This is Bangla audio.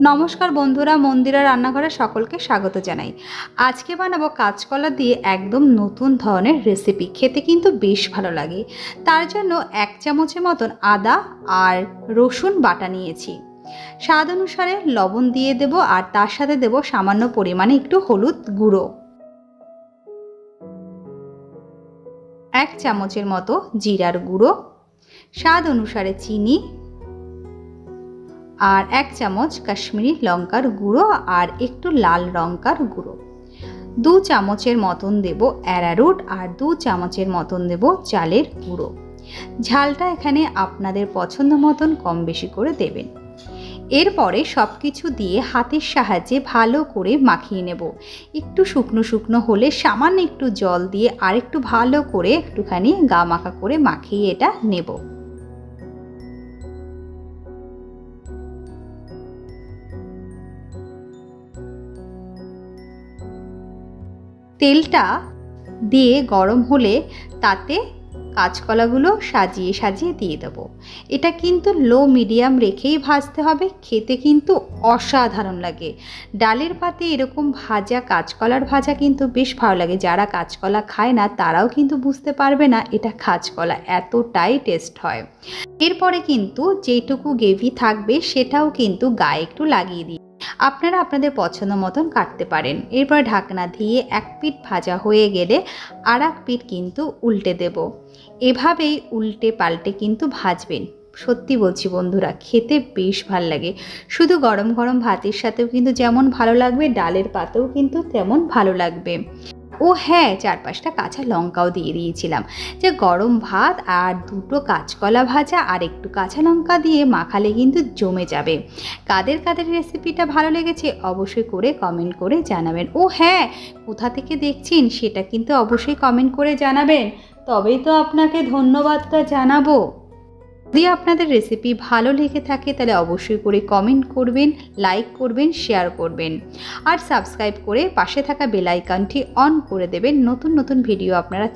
নমস্কার বন্ধুরা, মন্দিরা রান্নাঘরে সকলকে স্বাগত জানাই। আজকে বানাবো কাঁচকলা দিয়ে একদম নতুন ধরনের রেসিপি খেতে কিন্তু বেশ ভালো লাগে। তার জন্য এক চামচের মতন আদা আর রসুন বাটা নিয়েছি। স্বাদ অনুসারে লবণ দিয়ে দেব আর তার সাথে দেব সামান্য পরিমাণে একটু হলুদ গুঁড়ো। এক চামচের মতো জিরার গুঁড়ো। স্বাদ অনুসারে চিনি আর এক চামচ কাশ্মীরি লঙ্কার গুঁড়ো আর একটু লাল লঙ্কার গুঁড়ো। দু চামচের মতন দেব অ্যারারুট আর দু চামচের মতন দেব চালের গুঁড়ো। ঝালটা এখানে আপনাদের পছন্দ মতন কম বেশি করে দেবেন। এরপরে সব কিছু দিয়ে হাতের সাহায্যে ভালো করে মাখিয়ে নেব। একটু শুকনো শুকনো হলে সামান্য একটু জল দিয়ে আর একটু ভালো করে একটুখানি গা মাখা করে মাখিয়ে এটা নেব। তেলটা দিয়ে গরম হলে তাতে কাঁচকলাগুলো সাজিয়ে সাজিয়ে দিয়ে দেবো। এটা কিন্তু লো মিডিয়াম রেখেই ভাজতে হবে। খেতে কিন্তু অসাধারণ লাগে। ডালের পাতে এরকম ভাজা কাঁচকলার ভাজা কিন্তু বেশ ভালো লাগে। যারা কাঁচকলা খায় না, তারাও কিন্তু বুঝতে পারবে না এটা কাঁচকলা এতটাই টেস্ট হয়। এরপরে কিন্তু যেটুকু গ্রেভি থাকবে, সেটাও কিন্তু গায়ে একটু লাগিয়ে দিই। আপনারা আপনাদের পছন্দ মতন কাটতে পারেন। এরপর ঢাকনা দিয়ে এক পিঠ ভাজা হয়ে গেলে আর এক পিঠ কিন্তু উল্টে দেব। এভাবেই উল্টে পাল্টে কিন্তু ভাজবেন। সত্যি বলছি বন্ধুরা, খেতে বেশ ভালো লাগে। শুধু গরম গরম ভাতের সাথেও কিন্তু যেমন ভালো লাগবে, ডালের পাতেও কিন্তু তেমন ভালো লাগবে। ও হ্যাঁ চার পাঁচটা কাঁচা লঙ্কাও দিয়ে দিয়েছিলাম। যে গরম ভাত আর দুটো কাঁচকলা ভাজা আর একটু কাঁচা লঙ্কা দিয়ে মাখালে কিন্তু জমে যাবে। কাদের কাদের রেসিপিটা ভালো লেগেছে অবশ্যই করে কমেন্ট করে জানাবেন। ও হ্যাঁ কোথা থেকে দেখছেন সেটা কিন্তু অবশ্যই কমেন্ট করে জানাবেন। তবেই তো আপনাকে ধন্যবাদটা জানাব। যদি আপনাদের রেসিপি ভালো লেগে থাকে, তাহলে অবশ্যই করে কমেন্ট করবেন লাইক করবেন শেয়ার করবেন। আর সাবস্ক্রাইব করে পাশে থাকা বেলাইকানটি অন করে দেবেন। নতুন নতুন ভিডিও আপনারা